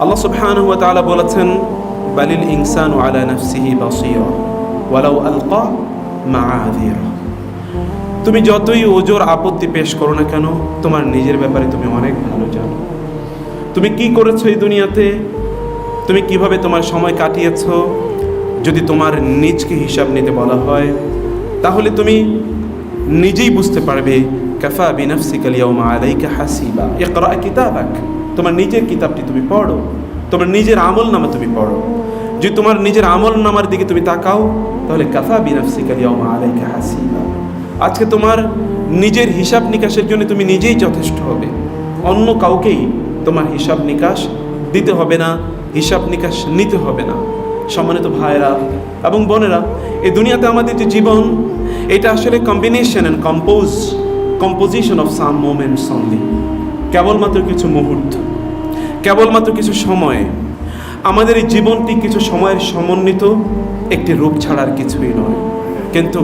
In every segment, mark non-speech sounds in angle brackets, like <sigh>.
আল্লাহ সুবহানাহু ওয়া তাআলা বলেছেন, বালিল ইনসানু আলা নাফসিহি বাসীরা, ওয়ালাউ আলকা মাআযিরা। তুমি যতই ওজোর আপত্তি পেশ করো না কেন, তোমার নিজের ব্যাপারে তুমি অনেক ভালো জানো। তুমি কি করেছ এই দুনিয়াতে? তুমি কীভাবে তোমার সময় কাটিয়েছো? যদি তোমার নিজকে হিসাব নিতে বলা হয়, তাহলে তুমি নিজেই বুঝতে পারবে, কাফা বিনাফসিকাল ইয়াউমা আলাইকা হাসিবা। ইকরা কিতাবাক। তোমার নিজের কিতাবটি তুমি পড়ো। তোমার নিজের আমল নামা তুমি পড়ো। যদি তোমার নিজের আমল নামার দিকে তুমি তাকাও, তাহলে কাফা বিনাফসিকাল ইয়াউমা আলাইকা হাসিবা। আজকে তোমার নিজের হিসাব নিকাশের জন্য তুমি নিজেই যথেষ্ট হবে। অন্য কাউকেই তোমার হিসাব নিকাশ দিতে হবে না, হিসাব নিকাশ নিতে হবে না। সম্মানিত ভাইরা এবং বোনেরা, এই দুনিয়াতে আমাদের যে জীবন, এটা আসলে combination and compose composition of some moments only কেবলমাত্র কিছু মুহূর্ত, কেবলমাত্র কিছু সময়ে। আমাদের এই জীবনটি কিছু সময়ের সমন্বিত একটি রূপ ছাড়ার কিছুই নয়। কিন্তু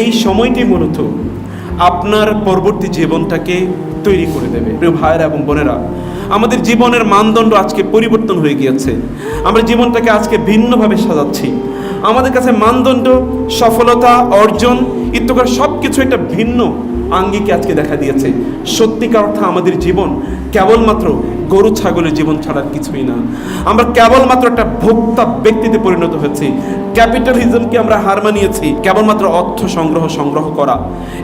এই সময়টি মূলত আপনার পরবর্তী জীবনটাকে তৈরি করে দেবে। প্রিয় ভাইয়েরা এবং বোনেরা, আমাদের জীবনের মানদণ্ড আজকে পরিবর্তন হয়ে গিয়েছে। আমরা জীবনটাকে আজকে ভিন্নভাবে সাজাচ্ছি। আমাদের কাছে মানদণ্ড, সফলতা, অর্জন ইত্যকার সব কিছু একটা ভিন্ন আঙ্গিকে আজকে দেখা দিয়েছে। সত্যিকার অর্থে আমাদের জীবন কেবলমাত্র গরু, ছাগলের জীবন ছাড়ার কিছুই না। আমরা কেবলমাত্র একটা ভোক্তা ব্যক্তিতে পরিণত হয়েছি। ক্যাপিটালিজমকে আমরা হার মানিয়েছি, কেবলমাত্র অর্থ সংগ্রহ সংগ্রহ করা।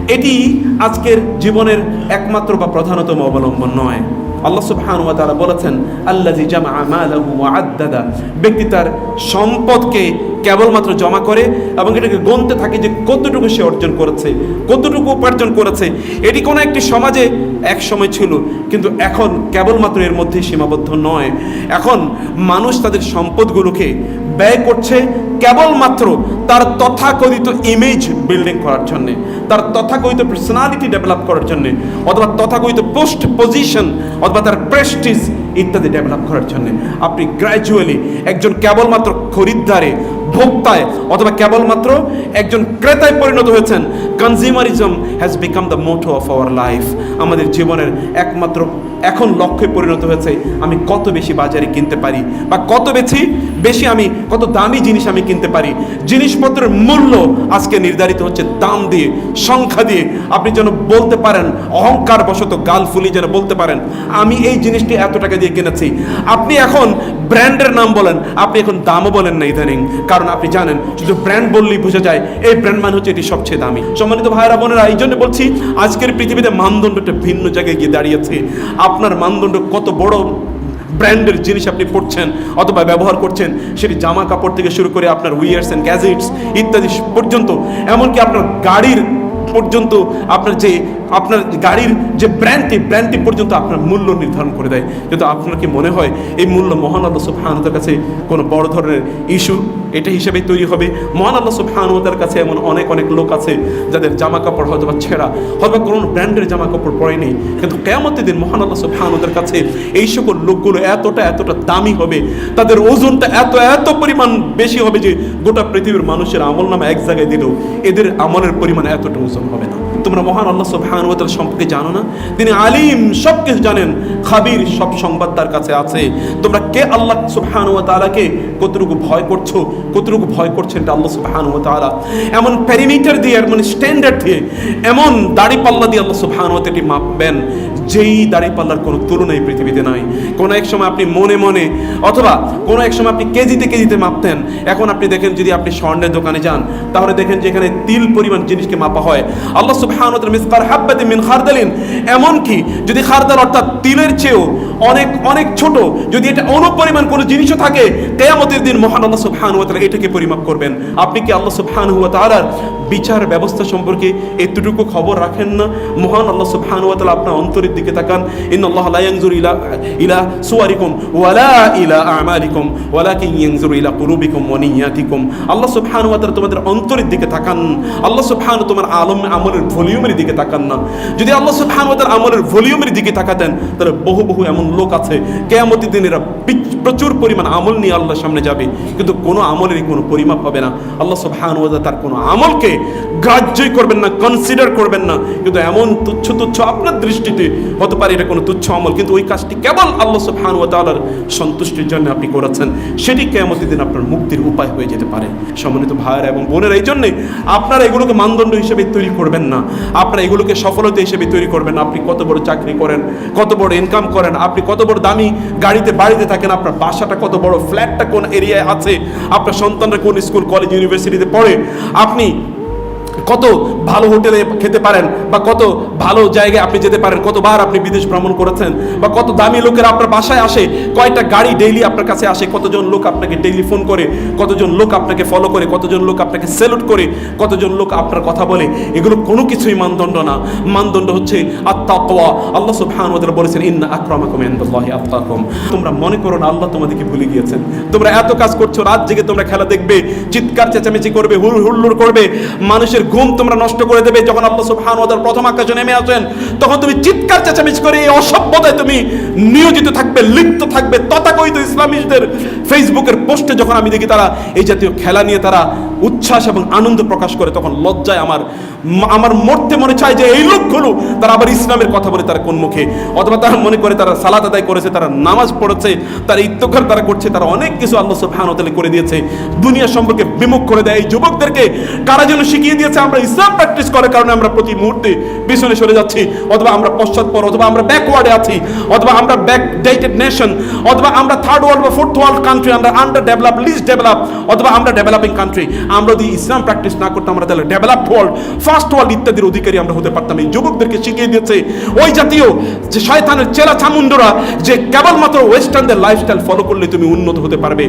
এটি আজকের জীবনের একমাত্র বা প্রধানতম অবলম্বন নয়। আল্লাহ সুবহান ওয়া তাআলা বলেছেন, আল্লাযী জামআ মালাহু ওয়া আদ্দাদা। ব্যক্তি তার সম্পদকে কেবলমাত্র জমা করে এবং এটাকে গণতে থাকে যে কতটুকু সে অর্জন করেছে, কতটুকু উপার্জন করেছে। এটি কোনো একটি সমাজে এক সময় ছিল, কিন্তু এখন কেবলমাত্র এর মধ্যে সীমাবদ্ধ নয়। এখন মানুষ তাদের সম্পদগুলোকে ব্যয় করছে কেবলমাত্র তার তথাকথিত ইমেজ বিল্ডিং করার জন্যে, তার তথাকথিত পার্সোনালিটি ডেভেলপ করার জন্যে, অথবা তথাকথিত পোস্ট পজিশন অথবা তার প্রেস্টিজ ইত্যাদি ডেভেলপ করার জন্যে। আপনি গ্র্যাজুয়ালি একজন কেবলমাত্র খরিদ্দারে ভোক্তায়, অথবা কেবলমাত্র একজন ক্রেতায় পরিণত হয়েছেন consumerism has become the motto of our life আমাদের জীবনের একমাত্র এখন লক্ষ্যে পরিণত হয়েছে, আমি কত বেশি বাজারে কিনতে পারি, বা কত বেশি বেশি আমি, কত দামি জিনিস আমি কিনতে পারি। জিনিসপত্রের মূল্য আজকে নির্ধারিত হচ্ছে দাম দিয়ে, সংখ্যা দিয়ে। আপনি যেন বলতে পারেন অহংকার বশত গাল ফুলি যেন বলতে পারেন, আমি এই জিনিসটি এত টাকা দিয়ে কিনেছি। আপনি এখন ব্র্যান্ডের নাম বলেন, আপনি এখন দামও বলেন না ইদানিং, কারণ আপনি জানেন, শুধু ব্র্যান্ড বললেই বোঝা যায়, এই ব্র্যান্ড মানে হচ্ছে এটি সবচেয়ে দামি। সম্মানিত ভাইরা বোনেরা, এই জন্য বলছি, আজকের পৃথিবীতে মানদণ্ডটা ভিন্ন জায়গায় গিয়ে দাঁড়িয়েছে। আপনার মানদণ্ড কত বড় ব্র্যান্ডের জিনিস আপনি পড়ছেন অথবা ব্যবহার করছেন, সেটি জামা কাপড় থেকে শুরু করে আপনার উইয়ার্স অ্যান্ড গ্যাজেটস ইত্যাদি পর্যন্ত, এমনকি আপনার গাড়ির পর্যন্ত আপনার যে আপনার গাড়ির যে ব্র্যান্ডটি ব্র্যান্ডটি পর্যন্ত আপনার মূল্য নির্ধারণ করে দেয়। কিন্তু আপনার কি মনে হয়, এই মূল্য মহান আল্লাহ সুবহানতার কাছে কোনো বড় ধরনের ইস্যু এটা হিসেবে তৈরি হবে। মহান আল্লাহ সুবহানতার কাছে এমন অনেক অনেক লোক আছে যাদের জামা কাপড় হয়তো বা ছেঁড়া হয়তো কোনো ব্র্যান্ডের জামা কাপড় পরেনি কিন্তু কেমতের দিন মহান আল্লাহ সুবহানতার কাছে এই সকল লোকগুলো এতটা এতটা দামি হবে, তাদের ওজনটা এত এত পরিমাণ বেশি হবে যে গোটা পৃথিবীর মানুষের আমল নামে এক জায়গায় দিলেও এদের আমলের পরিমাণ এতটা ওজন হবে না। তোমরা মহান আল্লাহ সুবহানুয়াতার সম্পর্কে জানো না? তিনি আলিম, সব কিছু জানেন। খাবির, সব সংবাদ তার কাছে আছে। তোমরা কে আল্লাহ সুবহানুয়া তাআলাকে কতটুকু ভয় করছ? কতটুকু ভয় করছেন এটা আল্লাহ সুবহানুয়া তাআলা? এমন প্যারিমিটার দিয়ে, এমন স্ট্যান্ডার্ড দিয়ে, এমন দাড়ি পাল্লা দিয়ে আল্লাহ সুবহানুয়া এটি মাপবেন, যেই দাড়ি পাল্লার কোনো তুলনা এই পৃথিবীতে নাই। কোনো এক সময় আপনি মনে মনে, অথবা কোনো এক সময় আপনি কেজিতে কেজিতে মাপতেন। এখন আপনি দেখেন যদি আপনি স্বর্ণের দোকানে যান, তাহলে দেখেন যে এখানে তিল পরিমাণ জিনিসকে মাপা হয়, আল্লাহ মিসকার মিন খারদালিন। এমন কি যদি খারদাল অর্থাৎ তিলের চেয়েও অনেক অনেক ছোট, যদি এটা অনুপরিমাণ কোনো জিনিসও থাকে দিন মহান আল্লাহ ওয়া তাআলা এটাকে পরিমাপ করবেন। আপনি কি আল্লাহ ওয়া তাআলার বিচার ব্যবস্থা সম্পর্কে এতটুকু খবর রাখেন না? মহান আল্লাহ সুবহানাহু ওয়া তাআলা আপনার অন্তরের দিকে তাকান। ইন্নাল্লাহ লা ইয়ানজুরু ইলা ইলা সুওয়ারিকুম ইলা আমালিকুম, ওয়ালাকিন ইয়ানজুরু ইলা কুলুবিকুম ওয়া নিয়াতিকুম। আল্লাহ সুবহানাহু ওয়া তাআলা তোমাদের অন্তরের দিকে তাকান। আল্লাহ সুবহানাহু তোমার আলম আমলের ভলিউমের দিকে তাকান না। যদি আল্লাহ সুবহানাহু ওয়া আমলের ভলিউমের দিকে তাকাতেন, তাহলে বহু বহু এমন লোক আছে কেয়ামতি দিন এরা প্রচুর পরিমাণ আমল নিয়ে আল্লাহর সামনে যাবে, কিন্তু কোনো আমলেরই কোনো পরিমাপ হবে না। আল্লাহ সুবহান তার কোনো আমলকে গ্রাহ্যই করবেন না কনসিডার করবেন না। কিন্তু এমন তুচ্ছ তুচ্ছ আপনার দৃষ্টিতে হতে পারে এটা কোনো তুচ্ছ আমল, কিন্তু ওই কাজটি কেবল আল্লাহ সুবহান ওয়া সন্তুষ্টির জন্য আপনি করেছেন। সেটি কেয়ামতি দিন আপনার মুক্তির উপায় হয়ে যেতে পারে। সম্মানিত ভাইয়েরা এবং বোনেরা এই জন্যে আপনারা এগুলোকে মানদণ্ড হিসেবে তৈরি করবেন না। আপনারা এগুলোকে সফলতা হিসেবে তৈরি করবেন। আপনি কত বড় চাকরি করেন, কত বড় ইনকাম করেন, আপনি কত বড় দামি গাড়িতে, বাড়িতে থাকেন, আপনার বাসাটা কত বড় ফ্ল্যাটটা কোন এরিয়ায় আছে, আপনার সন্তানরা কোন স্কুল কলেজ ইউনিভার্সিটিতে পড়ে, আপনি কত ভালো হোটেলে খেতে পারেন বা কত ভালো জায়গায় আপনি যেতে পারেন, কতবার আপনি বিদেশ ভ্রমণ করেছেন বা কত দামি লোকেরা আপনার বাসায় আসে, কয়টা গাড়ি ডেইলি আপনার কাছে আসে, কতজন লোক আপনাকে ডেইলি ফোন করে, কতজন লোক আপনাকে ফলো করে, কতজন লোক আপনাকে সেলুট করে, কতজন লোক আপনার কথা বলে, এগুলো কোনো কিছুই মানদণ্ড না। মানদণ্ড হচ্ছে আত্মাকওয়া আল্লাহ তাআলা বলেছেন, ইন্না আকরামাকুম ইনদাল্লাহি আতকাকুম তোমরা মনে করো না, আল্লাহ তোমাদেরকে ভুলে গিয়েছেন। তোমরা এত কাজ করছ, রাত জেগে তোমরা খেলা দেখবে, চিৎকার চেঁচামেচি করবে হুল হুল্লোড় করবে, মানুষের ঘুম তোমরা নষ্ট করে দেবে। যখন আল্লাহ সুবহান ওদের প্রথম আকাশে নেমে আসেন, তখন তুমি চিৎকার, চেঁচামেচি করে এই অসভ্যতায় তুমি নিয়োজিত থাকবে, লিপ্ত থাকবে। তথাকথিত ইসলামিস্টদের ফেসবুকের পোস্টে যখন আমি দেখি তারা এই জাতীয় খেলা নিয়ে তারা উচ্ছ্বাস এবং আনন্দ প্রকাশ করে, তখন লজ্জায় আমার আমার মরতে মনে চায় যে এই লোকগুলো তারা আবার ইসলামের কথা বলে তারা কোন মুখে। অথবা তারা মনে করে তারা সালাত আদায় করেছে, তারা নামাজ পড়েছে, তারা ইত্তখার তারা করছে, তারা অনেক কিছু আল্লাহ তাআলা করে দিয়েছে। দুনিয়া সম্পর্কে বিমুখ করে দেয় এই যুবকদেরকে। কারা যেন শিখিয়ে দিয়েছে আমরা ইসলাম প্র্যাকটিস করার কারণে আমরা প্রতি মুহূর্তে পিছনে সরে যাচ্ছি। অথবা আমরা পশ্চাৎপর অথবা আমরা ব্যাকওয়ার্ডে আছি, অথবা আমরা ব্যাক ডেটেড নেশন অথবা আমরা থার্ড ওয়ার্ল্ড বা ফোর্থ ওয়ার্ল্ড কান্ট্রি আমরা আন্ডার ডেভেলপ লিস্ট ডেভেলপ অথবা আমরা ডেভেলপিং কান্ট্রি আমরা যদি ইসলাম প্র্যাকটিস না করতাম, আমরা তাহলে ডেভেলপড ওয়ার্ল্ড ফার্স্ট ইত্যাদির অধিকারী আমরা হতে পারতাম। এই যুবকদেরকে শিখিয়ে দিয়েছে, ওই জাতীয় যে শয়তানের চেলা চামুন্ডরা যে কেবলমাত্র ওয়েস্টার্নদের লাইফস্টাইল ফলো করলে তুমি উন্নত হতে পারবে।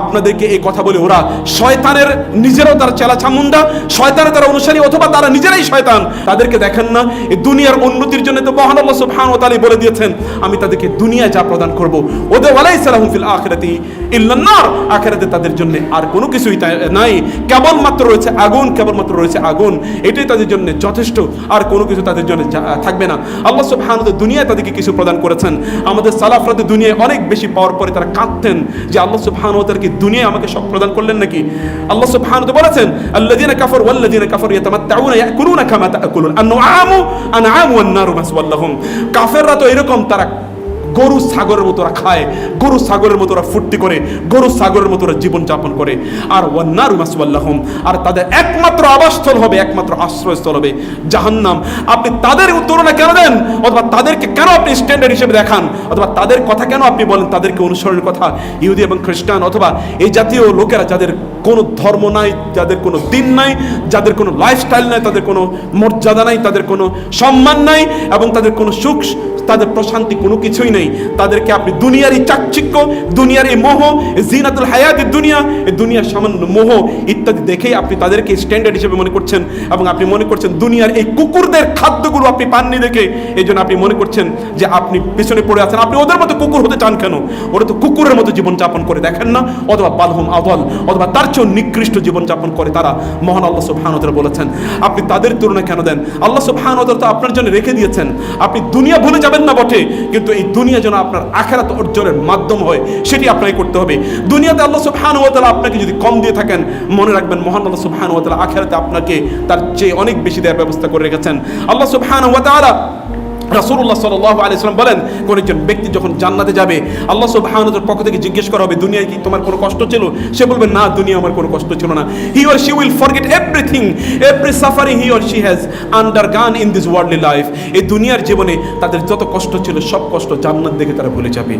আপনাদেরকে এই কথা বলে ওরা শয়তানের নিজেরাও তারা চেলা চামুন্ডা শয়তানের তারা অনুসারী অথবা তারা নিজেরাই শয়তান। তাদেরকে দেখেন না, এই দুনিয়ার উন্নতির জন্য তো মহান আল্লাহ সুবহানাহু ওয়া তাআলা বলে দিয়েছেন, আমি তাদেরকে দুনিয়ায় যা প্রদান করব, ওদের ওয়ালাইসা লাহুম ফিল আখিরাতি ইল্লান নার আখিরাতে তাদের জন্য আর কোনো কিছুই নাই। কেবলমাত্র রয়েছে আগুন, কেবলমাত্র রয়েছে আগুন। এটাই তাদের জন্য যথেষ্ট। আর কোনো কিছু তাদের জন্য থাকবে না। আল্লাহ সুবহানাহু ওয়া দুনিয়ায় তাদেরকে কিছু প্রদান করেছেন। আমাদের সালাফরাতে দুনিয়ায় অনেক বেশি পাওয়ার পরে তারা কাঁদতেন যে আল্লাহ সুবহানাহু ওয়া তাআলা কি দুনিয়ায় আমাকে সব প্রদান করলেন নাকি? আল্লাহ সুবহানাহু ওয়া তাআলা বলেছেন, আল্লাযীনা কাফারু ওয়াল্লাযীনা কাফারু ইয়াতামাত্তাউনা ইয়াকুলুনা কামা তাকুলুন আনআমু আনআমু ওয়ান নারু মাসওয়াল্লাহুম কাফেররা তো এরকম, তারা গরু সাগরের মতো ওরা খায়, গরু সাগরের মতো ওরা ফুর্তি করে, গরু সাগরের মতো ওরা জীবনযাপন করে। আর ওয়ান্নারু মাসওয়াল্লাহুম, আর তাদের একমাত্র আবাসস্থল হবে, একমাত্র আশ্রয়স্থল হবে জাহান্নাম। আপনি তাদের তুলনা কেন দেন? অথবা তাদেরকে কেন আপনি স্ট্যান্ডার্ড হিসেবে দেখান? অথবা তাদের কথা কেন আপনি বলেন? তাদেরকে অনুসরণের কথা? ইহুদি এবং খ্রিস্টান, অথবা এই জাতীয় লোকেরা যাদের কোনো ধর্ম নাই, যাদের কোনো দিন নাই, যাদের কোনো লাইফস্টাইল নাই, তাদের কোনো মর্যাদা নাই, তাদের কোনো সম্মান নাই, এবং তাদের কোনো সুখ তাদের প্রশান্তি কোনো কিছুই নেই। তাদেরকে আপনি দুনিয়ার এই চাকচিক্য, দুনিয়ার এই মোহ জিনাতুল হায়াতের দুনিয়া, এই দুনিয়ার সামান্য মোহ ইত্যাদি দেখেই আপনি তাদেরকে স্ট্যান্ডার্ড হিসেবে মনে করছেন এবং আপনি মনে করছেন দুনিয়ার এই কুকুরদের খাদ্যগুলো আপনি পাননি দেখে। এই জন্য আপনি মনে করছেন যে আপনি পিছনে পড়ে আছেন। আপনি ওদের মতো কুকুর হতে চান কেন? ওরা তো কুকুরের মতো জীবনযাপন করে। দেখেন না, অথবা বালহুম আদল, অথবা তার চেয়েও নিকৃষ্ট জীবনযাপন করে তারা। মহান আল্লাহ সুবহানতরা বলেছেন, আপনি তাদের তুলনা কেন দেন? আল্লাহ সুবহানতরা তো আপনার জন্য রেখে দিয়েছেন। আপনি দুনিয়া ভুলে যাবেন না বটে। কিন্তু এই দুনিয়া যেন আপনার আখেরাত অর্জনের মাধ্যম হয়, সেটি আপনাকে করতে হবে। দুনিয়াতে আল্লাহ সব ওয়া তাআলা আপনাকে যদি কম দিয়ে থাকেন, মনে রাখবেন মহান আল্লাহ সব ওয়া তাআলা আখেরাতে আপনাকে তার চেয়ে অনেক বেশি দেওয়ার ব্যবস্থা করে রেখেছেন। আল্লাহ সুবহানাহু রাসূলুল্লাহ সাল্লাল্লাহু আলাইহি সাল্লাম বলেন, কোন একজন ব্যক্তি যখন জান্নাতে যাবে, আল্লাহ সুবহানাহু ওয়া পক্ষ থেকে জিজ্ঞেস করা হবে, দুনিয়ায় কি তোমার কোনো কষ্ট ছিল? সে বলবে, না দুনিয়া আমার কোনো কষ্ট ছিল না। He or she will forget everything every suffering he or she has undergone in this worldly life এই দুনিয়ার জীবনে তাদের যত কষ্ট ছিল, সব কষ্ট জান্নাত দেখে তারা ভুলে যাবে।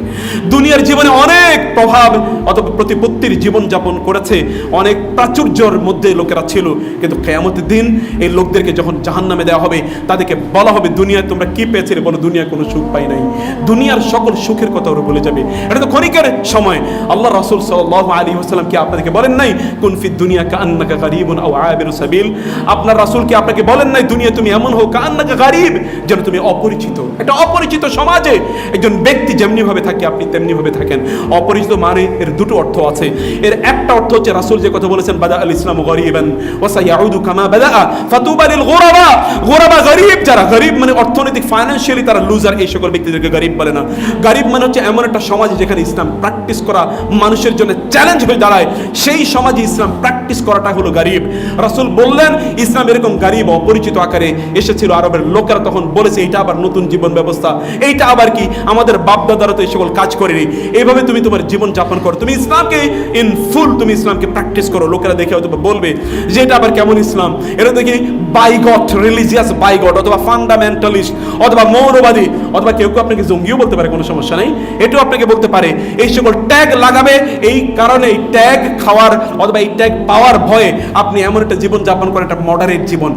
দুনিয়ার জীবনে অনেক প্রভাব অথবা প্রতিপত্তির জীবন যাপন করেছে। অনেক প্রাচুর্যর মধ্যে লোকেরা ছিল। কিন্তু কেয়ামতের দিন এই লোকদেরকে যখন জাহান্নামে দেওয়া হবে, তাদেরকে বলা হবে, দুনিয়ায় তোমরা কি পেয়েছিলে বলো? দুনিয়ার কোনো সুখ পাই নাই। দুনিয়ার সকল সুখের কথা ওরা বলে যাবে। এটা তো ক্ষণিকের সময়। আল্লাহ রাসূল সাল্লাল্লাহু আলাইহি ওয়াসাল্লাম কি আপনাদেরকে বলেন নাই? কুন ফি দুনিয়া কাআন্নাকা গারিবুন আও আবিরু সাবিল আপনার রাসূল কি আপনাকে বলেন নাই, দুনিয়া তুমি এমন হও কাআন্নাকা গারিব যেন তুমি অপরিচিত একটা অপরিচিত সমাজে একজন ব্যক্তি যেমনি ভাবে থাকে, আপনি তেমনি ভাবে থাকেন। অপরিচিত মানে এর দুটো অর্থ আছে। এর একটা অর্থ হচ্ছে রাসূল যে কথা বলেছেন, বাদা আল ইসলাম গরিবান ওয়া সায়াউদু কামা বাদা ফাতুবা লিল গুরাবা। গুরাবা গরিব যারা, গরিব মানে অর্থনৈতিক ফাইনান্সিয়ালি তারা লুজার এই সকল ব্যক্তিদেরকে গরিব বলে না। গরিব মানে হচ্ছে এমন একটা সমাজ যেখানে ইসলাম প্র্যাকটিস করা মানুষের জন্য চ্যালেঞ্জ হয়ে দাঁড়ায়। সেই সমাজে ইসলাম প্র্যাকটিস করাটা হলো গরিব। রাসূল বললেন, ইসলাম এরকম গরিব, অপরিচিত আকারে এসেছিল আরবের লোকেরা তখন বলেছে এটা আবার নতুন জীবন ব্যবস্থা। এইটা আবার কি? আমাদের বাপ বাপদাদারা তো এই সকল কাজ করেনি। এইভাবে তুমি তোমার জীবন যাপন করো। তুমি ইসলামকে ইন ফুল তুমি ইসলামকে প্র্যাকটিস করো। লোকেরা দেখে হয়তো বলবে, যে এটা আবার কেমন ইসলাম? এটা দেখি বাইগট রিলিজিয়াস বাইগট অথবা ফান্ডামেন্টালিস্ট অথবা মৌলবাদী, অথবা কেউ কেউ আপনাকে জঙ্গিও বলতে পারে, কোনো সমস্যা নেই। এটাও আপনাকে বলতে পারে, এই সকল ট্যাগ লাগাবে, এই কারণে এই ট্যাগ খাওয়ার অথবা এই ট্যাগ পাওয়ার ভয়ে আপনি এমন একটা জীবন যাপন করেন, একটা মডারেট জীবন।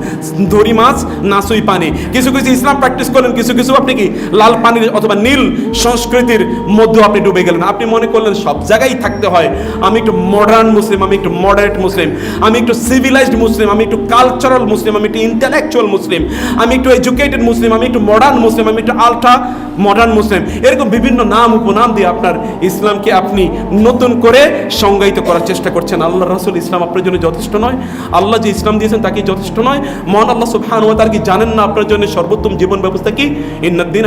দড়ি মাছ নাসুই পানি। কিছু কিছু ইসলাম প্র্যাকটিস করলেন, কিছু কিছু আপনি কি লাল পানির অথবা নীল সংস্কৃতির মধ্যে আপনি ডুবে গেলেন। আপনি মনে করলেন সব জায়গায় থাকতে হয় আমি একটু মডার্ন মুসলিম, আমি একটু মডারেট মুসলিম, আমি একটু সিভিলাইজড মুসলিম, আমি একটু কালচারাল মুসলিম, আমি একটু ইন্টালেকচুয়াল মুসলিম, আমি একটু এডুকেটেড মুসলিম, আমি একটু মডার্ন মুসলিম, আমি একটু আলট্রা মডার্ন মুসলিম। এরকম বিভিন্ন নাম, উপনাম দিয়ে আপনার ইসলামকে আপনি নতুন করে সংজ্ঞায়িত করার চেষ্টা করছেন। আল্লাহ রাসুল ইসলাম আপনার জন্য যথেষ্ট নয়। আল্লাহ যে ইসলাম দিয়েছেন তাকে যথেষ্ট নয়। মহান আল্লাহ সুবহান ওয়া তাআলা কি জানেন না আপনার জন্য সর্বোত্তম জীবন ব্যবস্থা কি? ইন্নাদ-দীন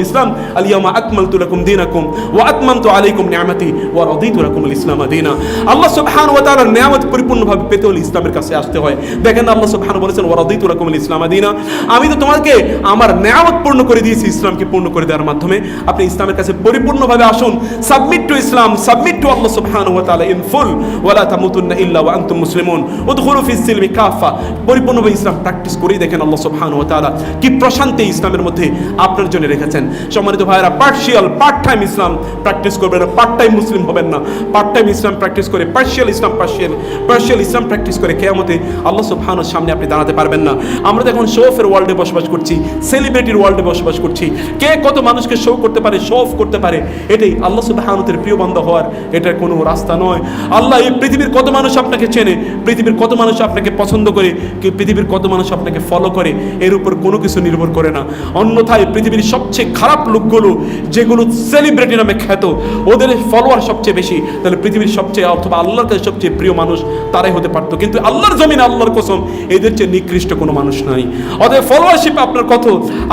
ইসলাম আল-ইয়াওমা আকমালতু লাকুম দীনাকুম ওয়া আতমামতু আলাইকুম নি'মাতি ওয়া রাদিতু লাকুম আল-ইসলাম দীনা আল্লাহ সুবহান ওয়া তাআলার নিয়ামত পরিপূর্ণভাবে পেতে হলে ইসলামের কাছে আসতে হয়। দেখেন আল্লাহ সুবহান বলেছেন ওয়া রাদিতু লাকুম আল-ইসলাম দীনা। আমি তো তোমাকে আমার নিয়ামত পূর্ণ করে দিয়েছি, ইসলামকে পূর্ণ করে দেওয়ার মাধ্যমে। আপনি ইসলামের কাছে পরিপূর্ণভাবে আসুন। Submit to Islam submit to Allah সুবহানাহু ওয়া তাআলা ইন ফুল ওয়ালা তামুতুন্না ইল্লা ওয়া আনতুম মুসলিমুন। উদখুলু ফিস সিলমি কাফা। পরিপূর্ণভাবে ইসলাম প্র্যাকটিস করেই দেখেন আল্লাহ সুবহানাহু ওয়া তাআলা কি প্রশান্তি ইসলামের মধ্যে আপনার জন্য রেখেছেন। সম্মানিত ভাইরা পার্শিয়াল পার্ট টাইম ইসলাম প্র্যাকটিস করবেন পার্ট টাইম মুসলিম হবেন না। পার্ট টাইম ইসলাম প্র্যাকটিস করে পার্শিয়াল ইসলাম পার্শিয়াল পার্শিয়াল ইসলাম প্র্যাকটিস করে কেয়ামতে আল্লাহ সুবহানাহুর সামনে আপনি দাঁড়াতে পারবেন না। আমরা তো এখন শো অফের ওয়ার্ল্ডে বসবাস করছি সেলিব্রিটির ওয়ার্ল্ডে বসবাস করছি। কে কত মানুষকে শো করতে পারে শো অফ করতে পারে, এটাই আল্লাহ সুবহানুতের প্রিয় বান্ধব হওয়ার এটার কোনো রাস্তা নয়। আল্লাহ এই পৃথিবীর কত মানুষ আপনাকে চেনে, পৃথিবীর কত মানুষ আপনাকে পছন্দ করে, কি পৃথিবীর কত মানুষ আপনাকে ফলো করে, এর উপর কোনো কিছু নির্ভর করে না। অন্যথায় পৃথিবীর সবচেয়ে খারাপ লোকগুলো, যেগুলো সেলিব্রিটি নামে খ্যাত, ওদের ফলোয়ার সবচেয়ে বেশি, তাহলে পৃথিবীর সবচেয়ে অথবা আল্লাহর কাছে সবচেয়ে প্রিয় মানুষ তারাই হতে পারতো। কিন্তু আল্লাহর জমিন, আল্লাহর কসম, এদের চেয়ে নিকৃষ্ট কোনো মানুষ নাই। অতএব ফলোয়ারশিপ আপনার কত?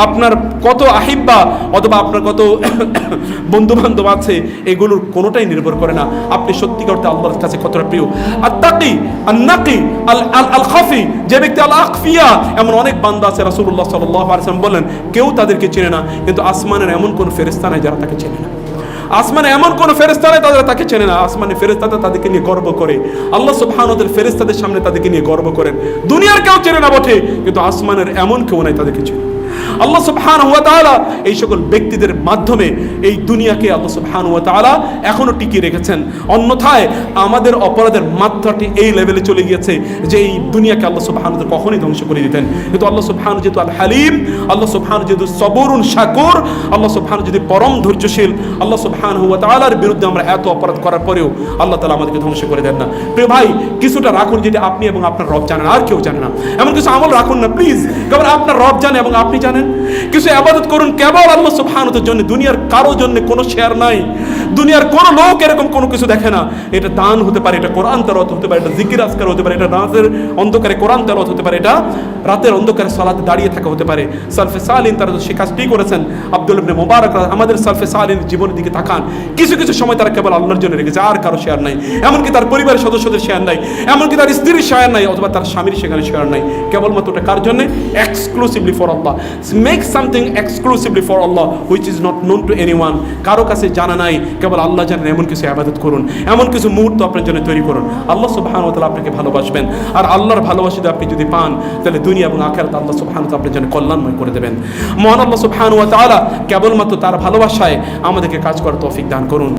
আপনার কত আহিব্বা অথবা আপনার কত <coughs> বন্ধু বান্ধব আছে, এগুলোর কোনোটাই নির্ভর করে না। আপনি সত্যি করতে আল্লাহর কাছে কতটা প্রিয়? আর তাকি আর নাকি আল আল খাফি যে ব্যক্তি আল আকফিয়া এমন অনেক বান্দা আছে রাসূলুল্লাহ সাল্লাল্লাহু আলাইহি বলেন কেউ তাদেরকে চেনে না, কিন্তু আসমানের এমন কোন ফেরেশতা নাই যারা তাকে চেনে না। আসমানে এমন কোন নেই তাদের তাকে চেনে না। আসমানে ফেরেস্তাতে তাদেরকে নিয়ে গর্ব করে। আল্লাহ সুবহানদের ফেরেস্তাদের সামনে তাদেরকে নিয়ে গর্ব করেন। দুনিয়ার কেউ চেনে না বটে, কিন্তু আসমানের এমন কেউ নাই তাদেরকে চেনে। আল্লাহ সুবহানাহু ওয়া তাআলা এই সকল ব্যক্তিদের মাধ্যমে এই দুনিয়াকে আল্লাহ সুবহানাহু ওয়া তাআলা এখনও টিকিয়ে রেখেছেন। অন্যথায় আমাদের অপরাধের মাত্রাটি এই লেভেলে চলে গিয়েছে যে এই দুনিয়াকে আল্লাহ সুবহানাহু ওয়া কখনোই ধ্বংস করে দিতেন। কিন্তু আল্লাহ সুবহানাহু যেহেতু আল হালিম আল্লাহ সুবহানাহু যেহেতু সবরুন শাকুর, আল্লাহ সুবহানাহু যদি পরম ধৈর্যশীল, আল্লাহ সুবহানাহু ওয়া তাআলার বিরুদ্ধে আমরা এত অপরাধ করার পরেও আল্লাহ তালা আমাদেরকে ধ্বংস করে দেন না। প্রিয় ভাই, কিছুটা রাখুন যেটা আপনি এবং আপনার রব জানেন, আর কেউ জানে না। এমন কিছু আমল রাখুন না, প্লিজ। কেবল আপনার রব জানে এবং আপনি জানেন? কিছু আবাদত করুন? কেবল আল্লাহ সুবহানাহুর জন্য, দুনিয়ার কারও জন্য কোনো শেয়ার নাই। দুনিয়ার কোনো লোক এরকম কোনো কিছু দেখে না। এটা দান হতে পারে, এটা কোরআন তেলাওয়াত হতে পারে, এটা জিকির আজকার হতে পারে, এটা রাতের অন্ধকারে কোরআন তেলাওয়াত হতে পারে, এটা রাতের অন্ধকারে সালাতে দাঁড়িয়ে থাকা হতে পারে। সালফে সালিন তারা সে কাজটি করেছেন আব্দুল ইবনে মোবারক আমাদের সালফে সালিন জীবনের দিকে তাকান। কিছু কিছু সময় তারা কেবল আল্লাহর জন্য রেখেছে, আর কারও শেয়ার নাই। এমনকি তার পরিবারের সদস্যদের শেয়ার নাই। এমনকি তার স্ত্রীর শেয়ার নাই, অথবা তার স্বামীর সেখানে শেয়ার নাই। কেবলমাত্র ওটা কার জন্য? Exclusively for Allah make something exclusively for Allah which is not known to anyone কারও কাছে জানা নাই, কেবল আল্লাহ জানেন, এমন কিছু আবাদত করুন। এমন কিছু মুহূর্ত আপনার জন্য তৈরি করুন। আল্লাহ সুবহান তাআলা আপনাকে ভালোবাসবেন। আর আল্লাহর ভালোবাসা আপনি যদি পান, তাহলে দুনিয়া এবং আখেরাত আল্লাহ সুবহান তাআলা আপনার জন্য কল্যাণময় করে দেবেন। মহান আল্লাহ সুবহান ওয়া তাআলা কেবলমাত্র তার ভালোবাসায় আমাদেরকে কাজ করার তৌফিক দান করুন।